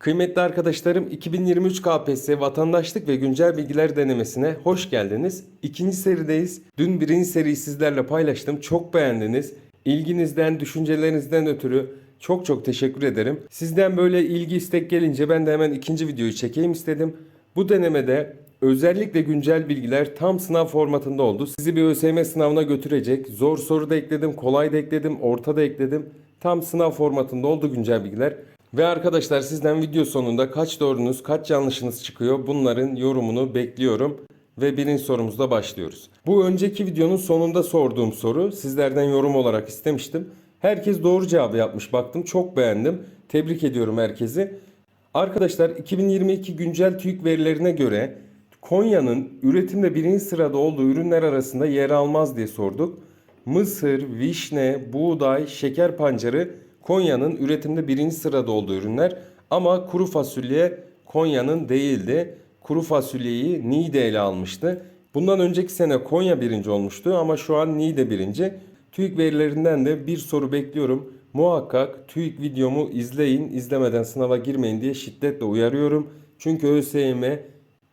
Kıymetli arkadaşlarım 2023 KPSS vatandaşlık ve güncel bilgiler denemesine hoş geldiniz. İkinci serideyiz. Dün birinci seriyi sizlerle paylaştım. Çok beğendiniz. İlginizden, düşüncelerinizden ötürü çok çok teşekkür ederim. Sizden böyle ilgi istek gelince ben de hemen ikinci videoyu çekeyim istedim. Bu denemede özellikle güncel bilgiler tam sınav formatında oldu. Sizi bir ÖSYM sınavına götürecek. Zor soru da ekledim, kolay da ekledim, orta da ekledim. Tam sınav formatında oldu güncel bilgiler. Ve arkadaşlar sizden video sonunda kaç doğrunuz, kaç yanlışınız çıkıyor bunların yorumunu bekliyorum. Ve birinci sorumuzla başlıyoruz. Bu önceki videonun sonunda sorduğum soru sizlerden yorum olarak istemiştim. Herkes doğru cevabı yapmış baktım çok beğendim. Tebrik ediyorum herkesi. Arkadaşlar 2022 güncel TÜİK verilerine göre Konya'nın üretimde birinci sırada olduğu ürünler arasında yer almaz diye sorduk. Mısır, vişne, buğday, şeker pancarı Konya'nın üretimde birinci sırada olduğu ürünler ama kuru fasulye Konya'nın değildi. Kuru fasulyeyi Niğde ele almıştı. Bundan önceki sene Konya birinci olmuştu ama şu an Niğde birinci. TÜİK verilerinden de bir soru bekliyorum. Muhakkak TÜİK videomu izleyin, izlemeden sınava girmeyin diye şiddetle uyarıyorum. Çünkü ÖSYM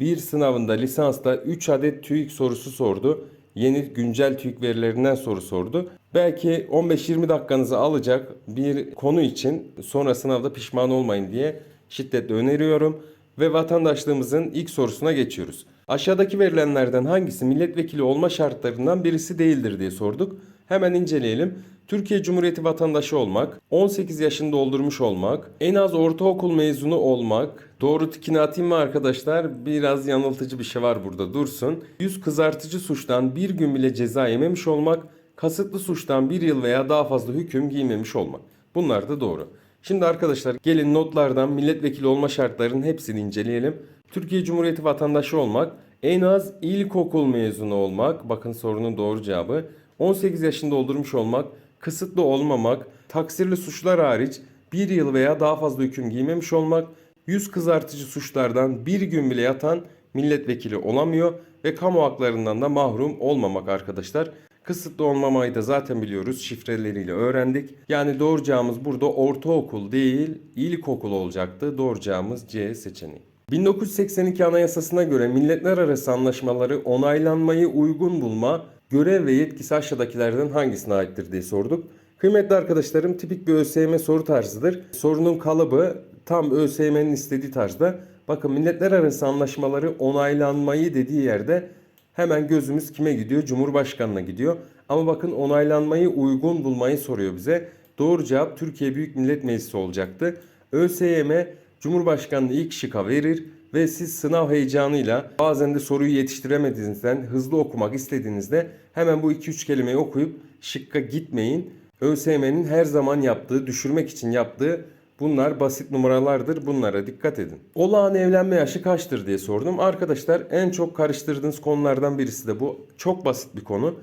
bir sınavında lisansta 3 adet TÜİK sorusu sordu. Yeni güncel TÜİK verilerinden soru sordu. Belki 15-20 dakikanızı alacak bir konu için sonra sınavda pişman olmayın diye şiddetle öneriyorum. Ve vatandaşlığımızın ilk sorusuna geçiyoruz. Aşağıdaki verilenlerden hangisi milletvekili olma şartlarından birisi değildir diye sorduk. Hemen inceleyelim. Türkiye Cumhuriyeti vatandaşı olmak, 18 yaşını doldurmuş olmak, en az ortaokul mezunu olmak, doğru tikini atayım mı arkadaşlar? Biraz yanıltıcı bir şey var burada dursun. Yüz kızartıcı suçtan bir gün bile ceza yememiş olmak, kasıtlı suçtan bir yıl veya daha fazla hüküm giymemiş olmak. Bunlar da doğru. Şimdi arkadaşlar gelin notlardan milletvekili olma şartlarının hepsini inceleyelim. Türkiye Cumhuriyeti vatandaşı olmak, en az ilkokul mezunu olmak, bakın sorunun doğru cevabı, 18 yaşını doldurmuş olmak, kısıtlı olmamak, taksirli suçlar hariç bir yıl veya daha fazla hüküm giymemiş olmak, yüz kızartıcı suçlardan bir gün bile yatan milletvekili olamıyor ve kamu haklarından da mahrum olmamak arkadaşlar. Kısıtlı olmamayı da zaten biliyoruz şifreleriyle öğrendik. Yani doğru cevabımız burada ortaokul değil ilkokul olacaktı. Doğru cevabımız C seçeneği. 1982 Anayasasına göre milletler arası anlaşmaları onaylanmayı uygun bulma, görev ve yetkisi aşağıdakilerden hangisine aittir diye sorduk. Kıymetli arkadaşlarım tipik bir ÖSYM soru tarzıdır. Sorunun kalıbı tam ÖSYM'nin istediği tarzda. Bakın milletler arası anlaşmaları onaylanmayı dediği yerde hemen gözümüz kime gidiyor? Cumhurbaşkanına gidiyor. Ama bakın onaylanmayı uygun bulmayı soruyor bize. Doğru cevap Türkiye Büyük Millet Meclisi olacaktı. ÖSYM Cumhurbaşkanlığı ilk şıka verir ve siz sınav heyecanıyla bazen de soruyu yetiştiremediğinizden hızlı okumak istediğinizde hemen bu 2-3 kelimeyi okuyup şıkka gitmeyin. ÖSYM'nin her zaman yaptığı, düşürmek için yaptığı bunlar basit numaralardır. Bunlara dikkat edin. Olağan evlenme yaşı kaçtır diye sordum. Arkadaşlar en çok karıştırdığınız konulardan birisi de bu. Çok basit bir konu.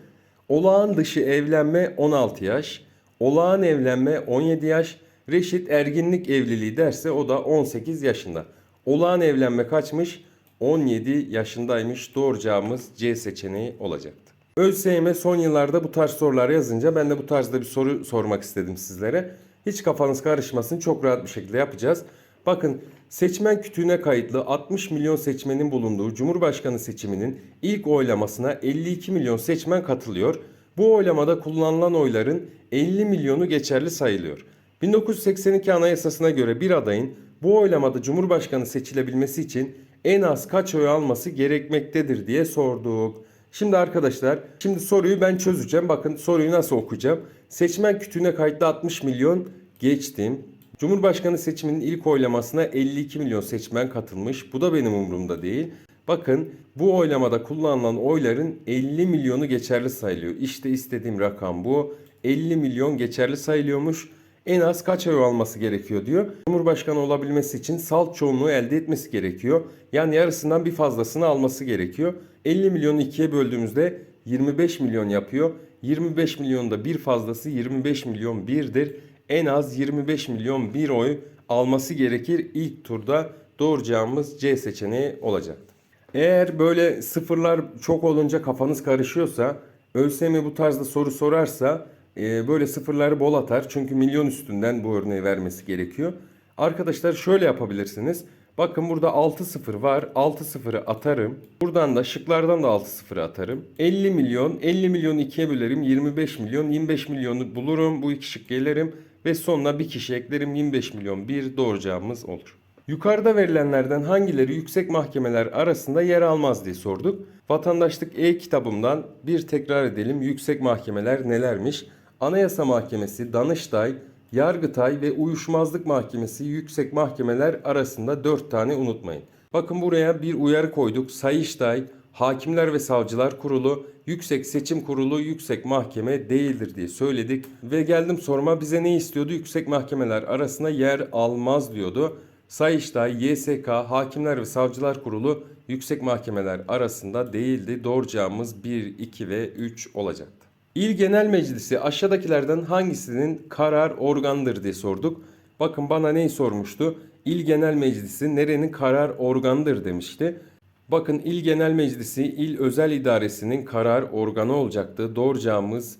Olağan dışı evlenme 16 yaş. Olağan evlenme 17 yaş. Reşit erginlik evliliği derse o da 18 yaşında. Olağan evlenme kaçmış? 17 yaşındaymış. Doğru cevabımız C seçeneği olacaktı. ÖSYM son yıllarda bu tarz sorular yazınca ben de bu tarzda bir soru sormak istedim sizlere. Hiç kafanız karışmasın çok rahat bir şekilde yapacağız. Bakın seçmen kütüğüne kayıtlı 60 milyon seçmenin bulunduğu Cumhurbaşkanı seçiminin ilk oylamasına 52 milyon seçmen katılıyor. Bu oylamada kullanılan oyların 50 milyonu geçerli sayılıyor. 1982 Anayasasına göre bir adayın bu oylamada Cumhurbaşkanı seçilebilmesi için en az kaç oy alması gerekmektedir diye sorduk. Şimdi arkadaşlar, şimdi soruyu ben çözeceğim. Bakın soruyu nasıl okuyacağım. Seçmen kütüğüne kayıtlı 60 milyon geçtim. Cumhurbaşkanı seçiminin ilk oylamasına 52 milyon seçmen katılmış. Bu da benim umurumda değil. Bakın bu oylamada kullanılan oyların 50 milyonu geçerli sayılıyor. İşte istediğim rakam bu. 50 milyon geçerli sayılıyormuş. En az kaç oy alması gerekiyor diyor. Cumhurbaşkanı olabilmesi için salt çoğunluğu elde etmesi gerekiyor. Yani yarısından bir fazlasını alması gerekiyor. 50 milyonu ikiye böldüğümüzde 25 milyon yapıyor. 25 milyonda bir fazlası 25 milyon birdir. En az 25 milyon bir oy alması gerekir ilk turda. Doğru cevabımız C seçeneği olacaktı. Eğer böyle sıfırlar çok olunca kafanız karışıyorsa, ÖSYM bu tarzda soru sorarsa e, böyle sıfırları bol atar. Çünkü milyon üstünden bu örneği vermesi gerekiyor. Arkadaşlar şöyle yapabilirsiniz. Bakın burada 6 sıfır var. 6 sıfırı atarım. Buradan da şıklardan da 6 sıfırı atarım. 50 milyon. 50 milyonu ikiye bölerim. 25 milyon. 25 milyonu bulurum. Bu iki şık gelirim. Ve sonuna bir kişi eklerim. 25 milyon bir doğru olur. Yukarıda verilenlerden hangileri yüksek mahkemeler arasında yer almaz diye sorduk. Vatandaşlık e-kitabımdan bir tekrar edelim. Yüksek mahkemeler nelermiş? Anayasa Mahkemesi, Danıştay, Yargıtay ve Uyuşmazlık Mahkemesi yüksek mahkemeler arasında 4 tane unutmayın. Bakın buraya bir uyarı koyduk. Sayıştay, Hakimler ve Savcılar Kurulu, Yüksek Seçim Kurulu yüksek mahkeme değildir diye söyledik. Ve geldim sorma bize ne istiyordu? Yüksek mahkemeler arasında yer almaz diyordu. Sayıştay, YSK, Hakimler ve Savcılar Kurulu yüksek mahkemeler arasında değildi. Doğru cevabımız 1, 2 ve 3 olacaktı. İl Genel Meclisi aşağıdakilerden hangisinin karar organıdır diye sorduk. Bakın bana neyi sormuştu? İl Genel Meclisi nerenin karar organıdır demişti. Bakın İl Genel Meclisi İl Özel İdaresi'nin karar organı olacaktı. Doğru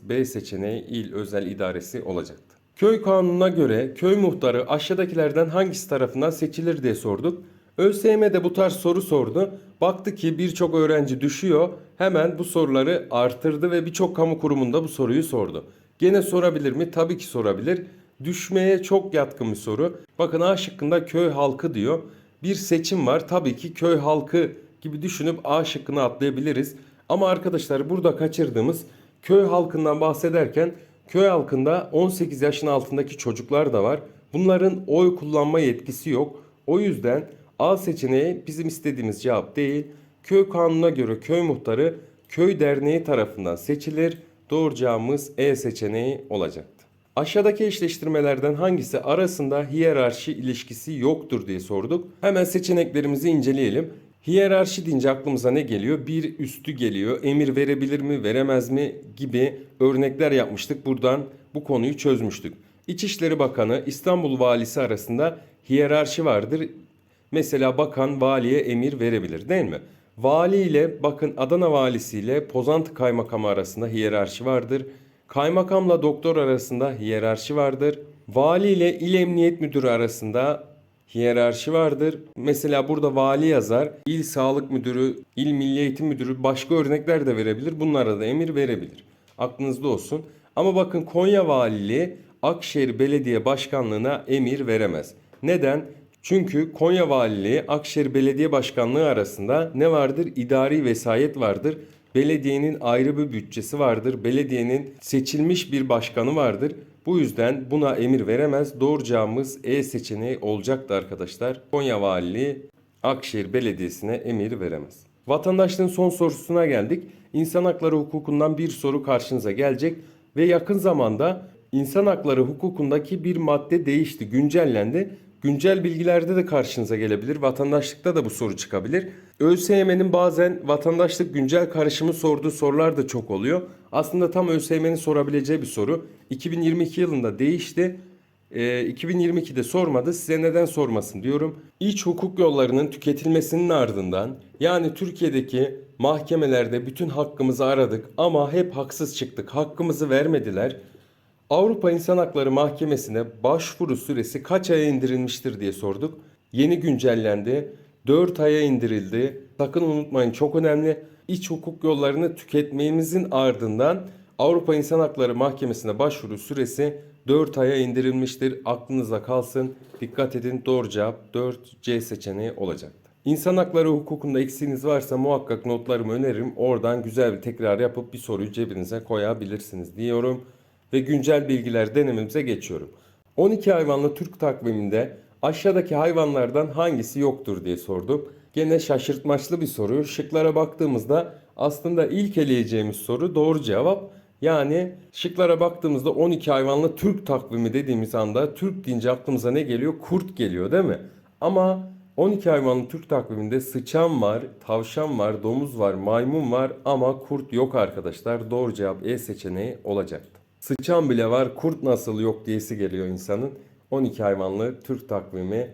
B seçeneği İl Özel İdaresi olacaktı. Köy kanununa göre köy muhtarı aşağıdakilerden hangisi tarafından seçilir diye sorduk. ÖSYM de bu tarz soru sordu. Baktı ki birçok öğrenci düşüyor. Hemen bu soruları artırdı ve birçok kamu kurumunda bu soruyu sordu. Gene sorabilir mi? Tabii ki sorabilir. Düşmeye çok yatkın bir soru. Bakın A şıkkında köy halkı diyor. Bir seçim var. Tabii ki köy halkı gibi düşünüp A şıkkını atlayabiliriz. Ama arkadaşlar burada kaçırdığımız köy halkından bahsederken köy halkında 18 yaşın altındaki çocuklar da var. Bunların oy kullanma yetkisi yok. O yüzden A seçeneği bizim istediğimiz cevap değil. Köy kanununa göre köy muhtarı köy derneği tarafından seçilir. Doğru cevabımız E seçeneği olacaktı. Aşağıdaki eşleştirmelerden hangisi arasında hiyerarşi ilişkisi yoktur diye sorduk. Hemen seçeneklerimizi inceleyelim. Hiyerarşi deyince aklımıza ne geliyor? Bir üstü geliyor. Emir verebilir mi, veremez mi gibi örnekler yapmıştık. Buradan bu konuyu çözmüştük. İçişleri Bakanı İstanbul Valisi arasında hiyerarşi vardır. Mesela bakan valiye emir verebilir değil mi? Vali ile bakın Adana valisi ile Pozantı kaymakamı arasında hiyerarşi vardır. Kaymakamla doktor arasında hiyerarşi vardır. Vali ile il emniyet müdürü arasında hiyerarşi vardır. Mesela burada vali yazar, il sağlık müdürü, il milli eğitim müdürü başka örnekler de verebilir. Bunlara da emir verebilir. Aklınızda olsun. Ama bakın Konya valiliği Akşehir Belediye Başkanlığına emir veremez. Neden? Çünkü Konya Valiliği Akşehir Belediye Başkanlığı arasında ne vardır? İdari vesayet vardır. Belediyenin ayrı bir bütçesi vardır. Belediyenin seçilmiş bir başkanı vardır. Bu yüzden buna emir veremez. Doğru cevabımız E seçeneği olacaktı arkadaşlar. Konya Valiliği Akşehir Belediyesi'ne emir veremez. Vatandaşlığın son sorusuna geldik. İnsan hakları hukukundan bir soru karşınıza gelecek ve yakın zamanda insan hakları hukukundaki bir madde değişti, güncellendi. Güncel bilgilerde de karşınıza gelebilir. Vatandaşlıkta da bu soru çıkabilir. ÖSYM'nin bazen vatandaşlık güncel karışımı sorduğu sorular da çok oluyor. Aslında tam ÖSYM'nin sorabileceği bir soru. 2022 yılında değişti. Ee, 2022'de sormadı. Size neden sormasın diyorum. İç hukuk yollarının tüketilmesinin ardından yani Türkiye'deki mahkemelerde bütün hakkımızı aradık ama hep haksız çıktık. Hakkımızı vermediler. Avrupa İnsan Hakları Mahkemesi'ne başvuru süresi kaç aya indirilmiştir diye sorduk. Yeni güncellendi. 4 aya indirildi. Sakın unutmayın çok önemli. İç hukuk yollarını tüketmemizin ardından Avrupa İnsan Hakları Mahkemesi'ne başvuru süresi 4 aya indirilmiştir. Aklınıza kalsın. Dikkat edin doğru cevap 4C seçeneği olacaktı. İnsan hakları hukukunda eksiğiniz varsa muhakkak notlarımı öneririm. Oradan güzel bir tekrar yapıp bir soruyu cebinize koyabilirsiniz diyorum ve güncel bilgiler denememize geçiyorum. 12 hayvanlı Türk takviminde aşağıdaki hayvanlardan hangisi yoktur diye sordum. Gene şaşırtmaçlı bir soru. Şıklara baktığımızda aslında ilk eleyeceğimiz soru doğru cevap. Yani şıklara baktığımızda 12 hayvanlı Türk takvimi dediğimiz anda Türk deyince aklımıza ne geliyor? Kurt geliyor değil mi? Ama 12 hayvanlı Türk takviminde sıçan var, tavşan var, domuz var, maymun var ama kurt yok arkadaşlar. Doğru cevap E seçeneği olacaktı. Sıçan bile var, kurt nasıl yok diyesi geliyor insanın. 12 hayvanlı Türk takvimi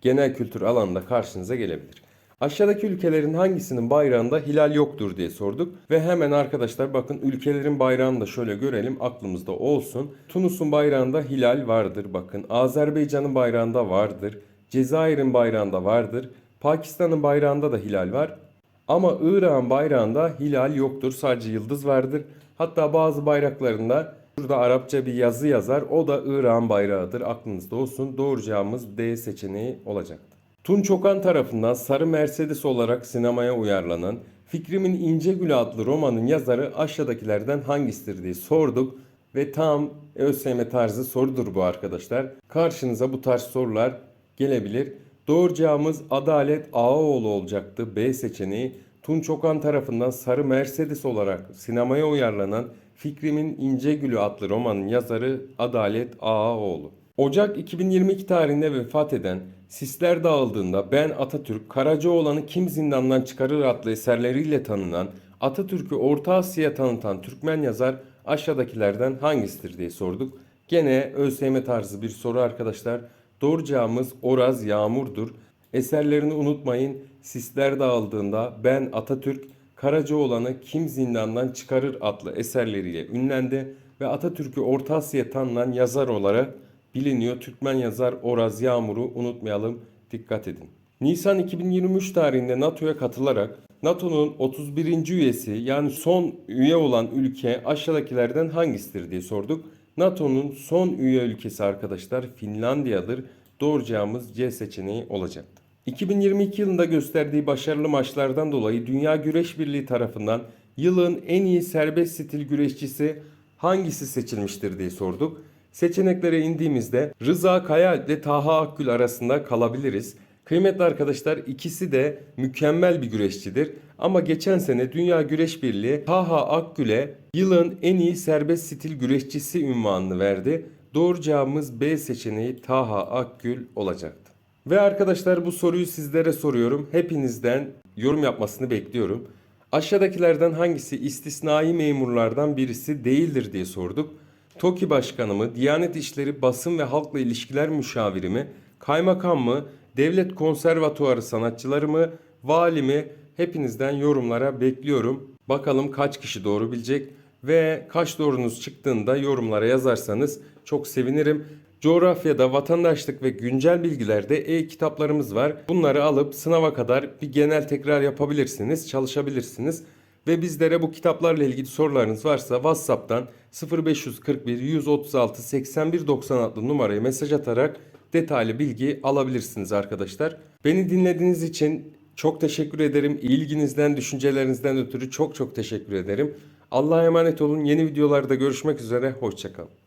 genel kültür alanında karşınıza gelebilir. Aşağıdaki ülkelerin hangisinin bayrağında hilal yoktur diye sorduk. Ve hemen arkadaşlar bakın ülkelerin bayrağını da şöyle görelim aklımızda olsun. Tunus'un bayrağında hilal vardır bakın. Azerbaycan'ın bayrağında vardır. Cezayir'in bayrağında vardır. Pakistan'ın bayrağında da hilal var. Ama Irak'ın bayrağında hilal yoktur. Sadece yıldız vardır. Hatta bazı bayraklarında burada Arapça bir yazı yazar. O da Irak'ın bayrağıdır. Aklınızda olsun. Doğru cevabımız D seçeneği olacaktı. Tunç Okan tarafından Sarı Mercedes olarak sinemaya uyarlanan Fikrimin İnce Gülü adlı romanın yazarı aşağıdakilerden hangisidir diye sorduk. Ve tam ÖSYM tarzı sorudur bu arkadaşlar. Karşınıza bu tarz sorular gelebilir. Doğru cevabımız Adalet Ağaoğlu olacaktı. B seçeneği Tunç Okan tarafından Sarı Mercedes olarak sinemaya uyarlanan Fikrimin İnce Gülü adlı romanın yazarı Adalet Ağaoğlu. Ocak 2022 tarihinde vefat eden Sisler Dağıldığında Ben Atatürk, Karacaoğlan'ı Kim Zindandan Çıkarır adlı eserleriyle tanınan Atatürk'ü Orta Asya'ya tanıtan Türkmen yazar aşağıdakilerden hangisidir diye sorduk. Gene ÖSYM tarzı bir soru arkadaşlar. Doğru cevabımız Oraz Yağmur'dur. Eserlerini unutmayın. Sisler dağıldığında Ben Atatürk, Karacaoğlan'ı Kim Zindandan Çıkarır adlı eserleriyle ünlendi ve Atatürk'ü Orta Asya'ya tanınan yazar olarak biliniyor. Türkmen yazar Oraz Yağmur'u unutmayalım. Dikkat edin. Nisan 2023 tarihinde NATO'ya katılarak NATO'nun 31. üyesi yani son üye olan ülke aşağıdakilerden hangisidir diye sorduk. NATO'nun son üye ülkesi arkadaşlar Finlandiya'dır. Doğru cevabımız C seçeneği olacaktı. 2022 yılında gösterdiği başarılı maçlardan dolayı Dünya Güreş Birliği tarafından yılın en iyi serbest stil güreşçisi hangisi seçilmiştir diye sorduk. Seçeneklere indiğimizde Rıza Kaya ile Taha Akgül arasında kalabiliriz. Kıymetli arkadaşlar ikisi de mükemmel bir güreşçidir. Ama geçen sene Dünya Güreş Birliği Taha Akgül'e yılın en iyi serbest stil güreşçisi ünvanını verdi. Doğru cevabımız B seçeneği Taha Akgül olacaktı. Ve arkadaşlar bu soruyu sizlere soruyorum. Hepinizden yorum yapmasını bekliyorum. Aşağıdakilerden hangisi istisnai memurlardan birisi değildir diye sorduk. TOKİ Başkanı mı, Diyanet İşleri Basın ve Halkla İlişkiler Müşaviri mi, Kaymakam mı, Devlet Konservatuarı sanatçıları mı, Vali mi? Hepinizden yorumlara bekliyorum. Bakalım kaç kişi doğru bilecek ve kaç doğrunuz çıktığında yorumlara yazarsanız çok sevinirim. Coğrafyada vatandaşlık ve güncel bilgilerde e-kitaplarımız var. Bunları alıp sınava kadar bir genel tekrar yapabilirsiniz, çalışabilirsiniz. Ve bizlere bu kitaplarla ilgili sorularınız varsa WhatsApp'tan 0541 136 81 90 adlı numaraya mesaj atarak detaylı bilgi alabilirsiniz arkadaşlar. Beni dinlediğiniz için çok teşekkür ederim. İlginizden, düşüncelerinizden ötürü çok çok teşekkür ederim. Allah'a emanet olun. Yeni videolarda görüşmek üzere. Hoşçakalın.